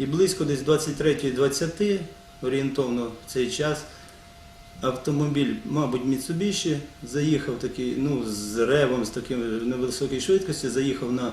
І близько десь 23.20 орієнтовно в цей час автомобіль, мабуть, Mitsubishi, заїхав такий, ну, з ревом, з таким на високій швидкості, заїхав на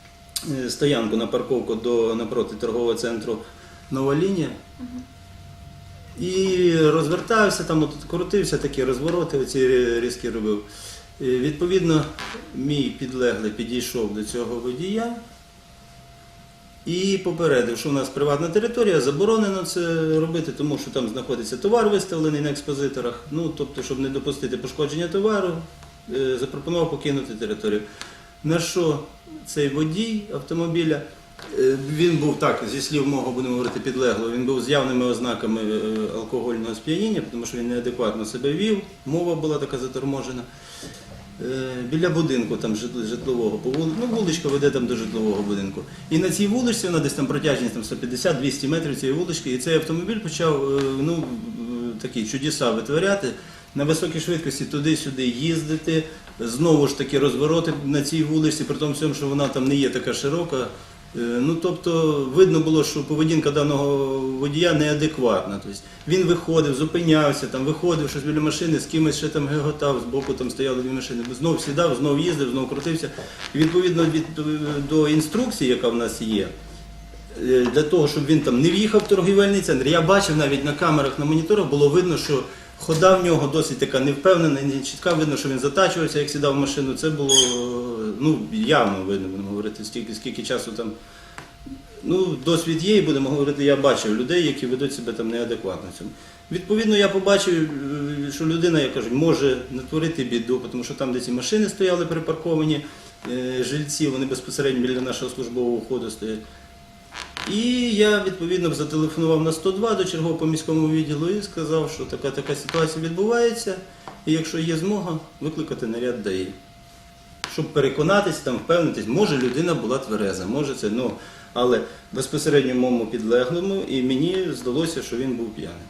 стоянку на парковку до напроти торгового центру Нова лінія. І розвертався, там от крутився, такі розвороти оці різкі робив. Відповідно, мій підлеглий підійшов до цього водія і попередив, що у нас приватна територія, заборонено це робити, тому що там знаходиться товар виставлений на експозиторах. Ну, тобто, щоб не допустити пошкодження товару, е, запропонував покинути територію. На що цей водій автомобіля, е, він був так, зі слів мого будемо говорити підлегло, він був з явними ознаками е, алкогольного сп'яніння, тому що він неадекватно себе вів, мова була така заторможена. Е, Біля будинку там житлового по вули- ну, вуличка веде там до житлового будинку. І на цій вуличці вона десь там протяжність там 150-200 метрів цієї вулички, і цей автомобіль почав е, ну, е, такі чудеса витворяти. На високій швидкості туди-сюди їздити, знову ж таки розвороти на цій вулиці, при тому що вона там не є така широка. Е, Ну, тобто, видно було, що поведінка даного водія неадекватна. Тобто, він виходив, зупинявся, там, виходив щось біля машини, з кимось ще там геготав, збоку там стояли дві машини, знов сідав, знов їздив, знов крутився. І відповідно від, до інструкції, яка в нас є, е, для того, щоб він там не в'їхав в торгівельний центр. Я бачив навіть на камерах, на моніторах було видно, що хода в нього досить така невпевнена, не чітка, видно, що він затачувався, як сідав в машину. Це було ну, явно видно, будемо говорити, стільки, скільки часу там. Ну, досвід є, і будемо говорити, я бачив людей, які ведуть себе там неадекватно цьому. Відповідно, я побачив, е, що людина, як кажуть, може натворити біду, тому що там, де ці машини стояли припарковані, е, жильці, вони безпосередньо біля нашого службового входу стоять. І я відповідно зателефонував на 102 до чергового по міському відділу і сказав, що така така ситуація відбувається, і якщо є змога, викликати наряд ДАІ. Щоб переконатись, там впевнитись, може людина була твереза, може це, ну, але безпосередньо моєму підлеглому, і мені здалося, що він був п'яний.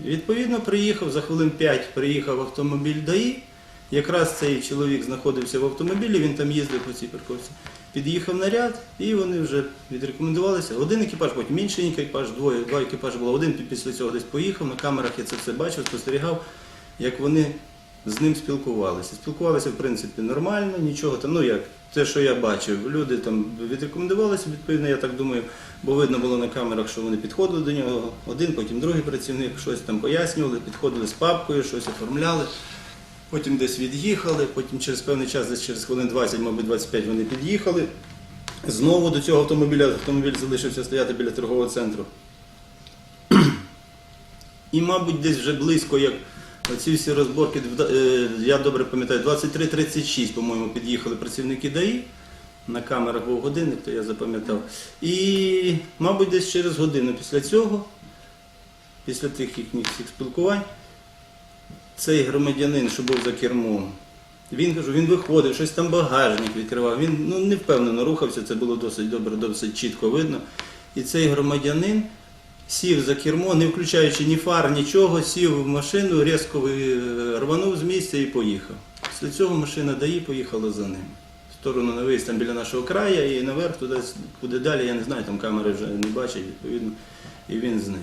Відповідно, приїхав за хвилин 5 приїхав автомобіль ДАІ. Якраз цей чоловік знаходився в автомобілі, він там їздив по цій парковці. Під'їхав наряд, і вони вже відрекомендувалися. Один екіпаж, потім інший екіпаж, двоє, два екіпажі було. Один після цього десь поїхав. На камерах я це все бачив, спостерігав, як вони з ним спілкувалися. Спілкувалися, в принципі, нормально, нічого там, ну як, те, що я бачив, люди там відрекомендувалися, відповідно, я так думаю, бо видно було на камерах, що вони підходили до нього, один, потім другий працівник, щось там пояснювали, підходили з папкою, щось оформляли. Потім десь від'їхали, потім через певний час, десь через хвилин 20, мабуть, 25 вони під'їхали. Знову до цього автомобіля автомобіль залишився стояти біля торгового центру. І, мабуть, десь вже близько, як ці всі розборки, е, я добре пам'ятаю, 23.36, по-моєму, під'їхали працівники ДАІ. На камерах був годинник, то я запам'ятав. І, мабуть, десь через годину після цього, після тих їхніх всіх спілкувань, цей громадянин, що був за кермом, він кажу, він виходив, щось там багажник відкривав. Він ну, не впевнено рухався, це було досить добре, досить чітко видно. І цей громадянин сів за кермо, не включаючи ні фар, нічого, сів в машину, різко ви- рванув з місця і поїхав. Після цього машина ДАІ поїхала за ним. В сторону на виїзд там біля нашого краю і наверх туди, куди далі, я не знаю, там камери вже не бачать, відповідно, і він зник.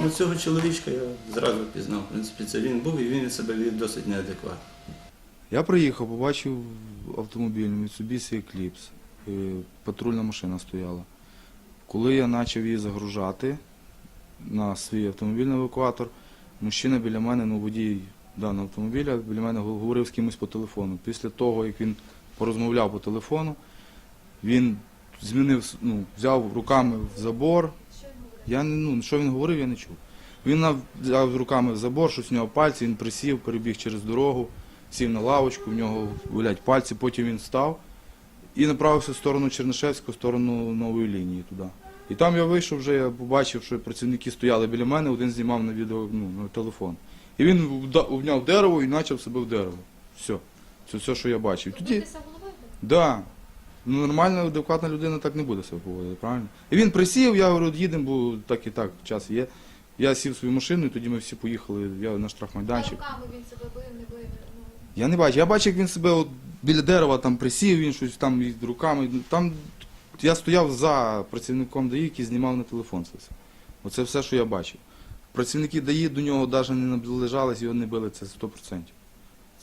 Ну, цього чоловічка я зразу пізнав. В принципі, це він був і він себе вів досить неадекватно. Я приїхав, побачив автомобіль Mitsubishi Eclipse. Е, Патрульна машина стояла. Коли я почав її загружати на свій автомобіль на евакуатор, мужчина біля мене, ну водій даного автомобіля, біля мене говорив з кимось по телефону. Після того, як він порозмовляв по телефону, він змінив, ну, взяв руками в забор. Я ну, що він говорив, я не чув. Він взяв руками в забор, щось у нього пальці, він присів, перебіг через дорогу, сів на лавочку, в нього гулять пальці, потім він встав і направився в сторону Чернишевського, в сторону нової лінії туди. І там я вийшов вже, я побачив, що працівники стояли біля мене, один знімав на відео ну, на телефон. І він увняв дерево і почав себе в дерево. Все. Це все, що я бачив. Тоді, головою? Да. Ну, нормальна, адекватна людина так не буде себе поводити, правильно? І він присів, я говорю, їдемо, бо так і так час є. Я сів в свою машину, і тоді ми всі поїхали я на А штрафмайданчик. руками він себе бив, не бив. Я не бачу. Я бачу, як він себе от біля дерева там присів, він щось там і руками. Там я стояв за працівником ДАІ, який знімав на телефон це все. Оце все, що я бачив. Працівники ДАІ до нього навіть не наближались, його не били, це 100%.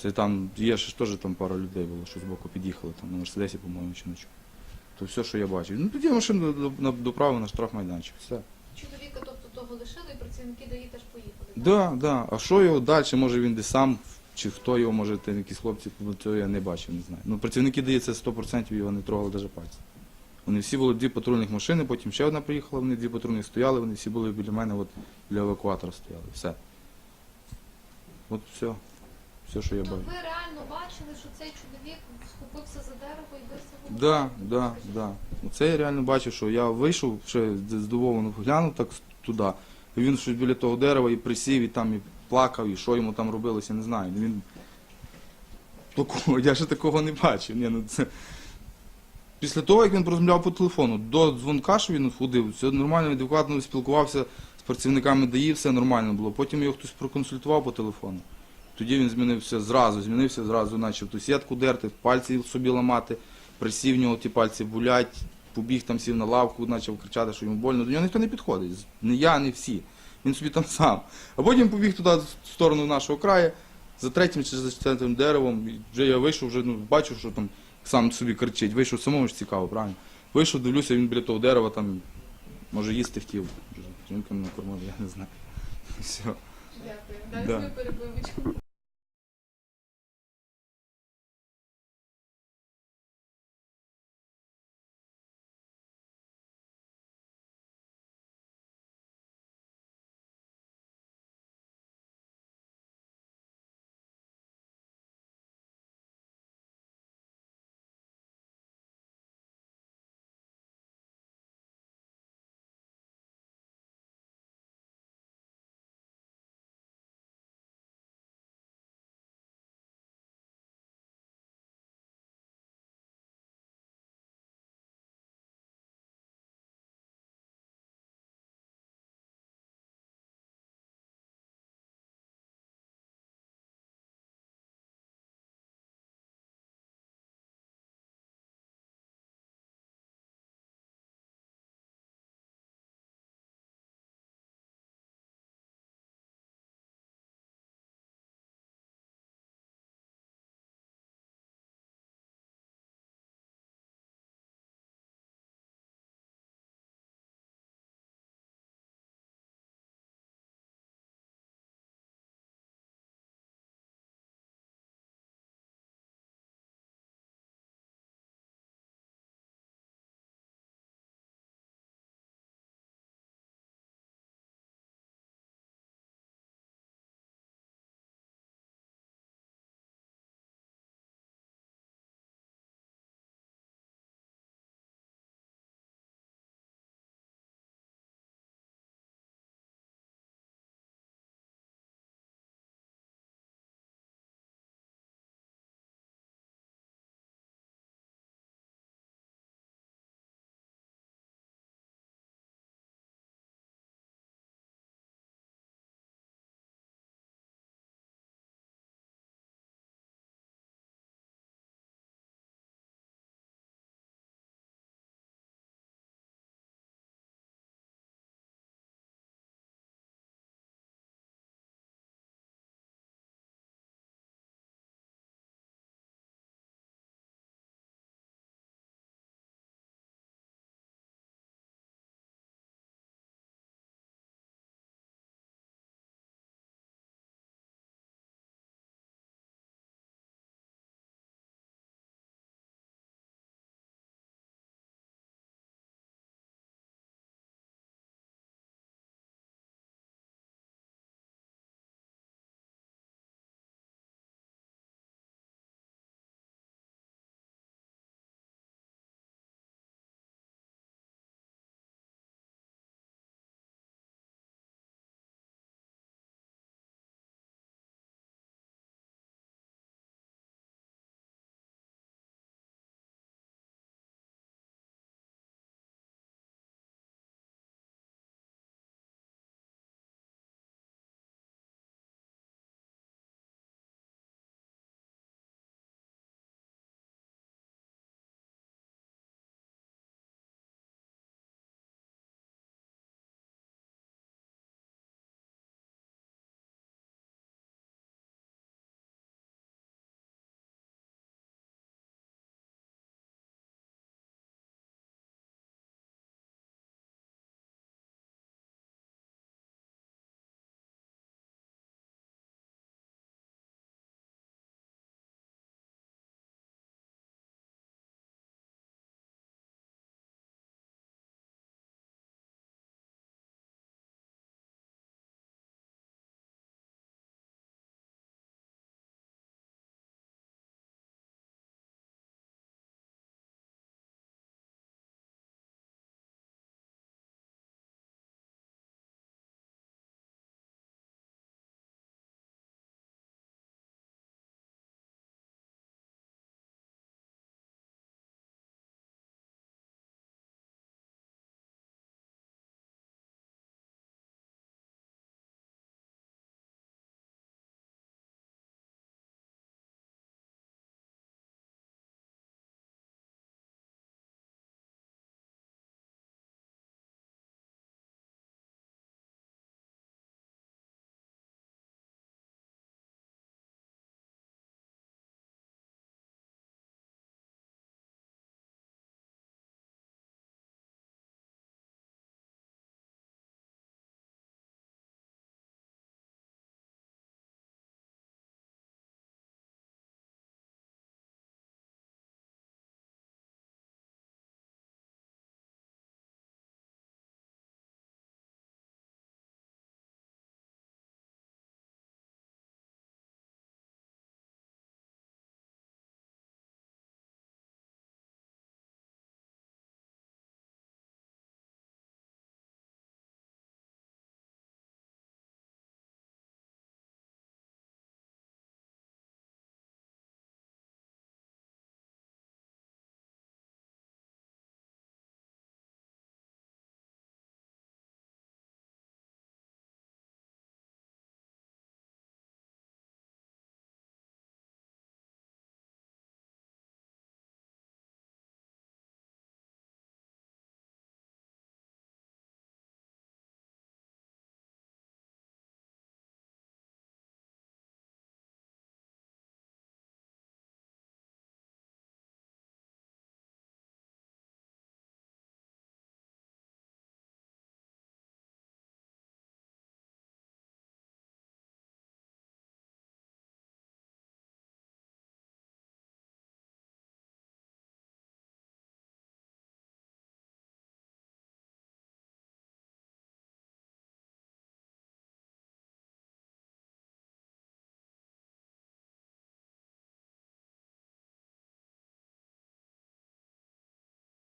Це там, є ще ж теж там пара людей було, що збоку під'їхали, там на Мерседесі, по-моєму, чи на чому. То все, що я бачив. Ну тоді машину до- до- доправив на штрафмайданчик. Все. Чоловіка, тобто того лишили, і працівники ДАІ теж поїхали. так? Да, да. А що його далі? Може він десь сам, чи хто його, може те якісь хлопці, цього я не бачив, не знаю. Ну, працівники дає це 100% його не трогали навіть пальцем. Вони всі були дві патрульних машини, потім ще одна приїхала, вони дві патрульних стояли, вони всі були біля мене, от біля евакуатора стояли. Все. От все. Все, що я Тобто бачив. ви реально бачили, що цей чоловік схопився за дерево і висунув? Да, да, да. Оце я реально бачив, що я вийшов, ще здивовано глянув так туди. І він щось біля того дерева і присів, і там і плакав, і що йому там робилося, не знаю. Він... Такого, я ще такого не бачив. Ні, ну це... Після того, як він розмовляв по телефону, до дзвонка, що він ходив, все нормально, адекватно спілкувався з працівниками ДАІ, все нормально було. Потім його хтось проконсультував по телефону. Тоді він змінився зразу, змінився зразу, ту сітку дерти, пальці собі ламати, присів нього ті пальці булять, побіг там сів на лавку, почав кричати, що йому больно. До нього ніхто не підходить. Не я, не всі. Він собі там сам. А потім побіг туди в сторону нашого краю, за третім чи за четвертим деревом. І вже я вийшов, вже ну, бачив, що там сам собі кричить. Вийшов самому ж цікаво, правильно? Вийшов, дивлюся, він біля того дерева там, може, їсти хотів. Жінка мене кормила, я не знаю. Все. Дякую. Дай Да. свою перебивочку.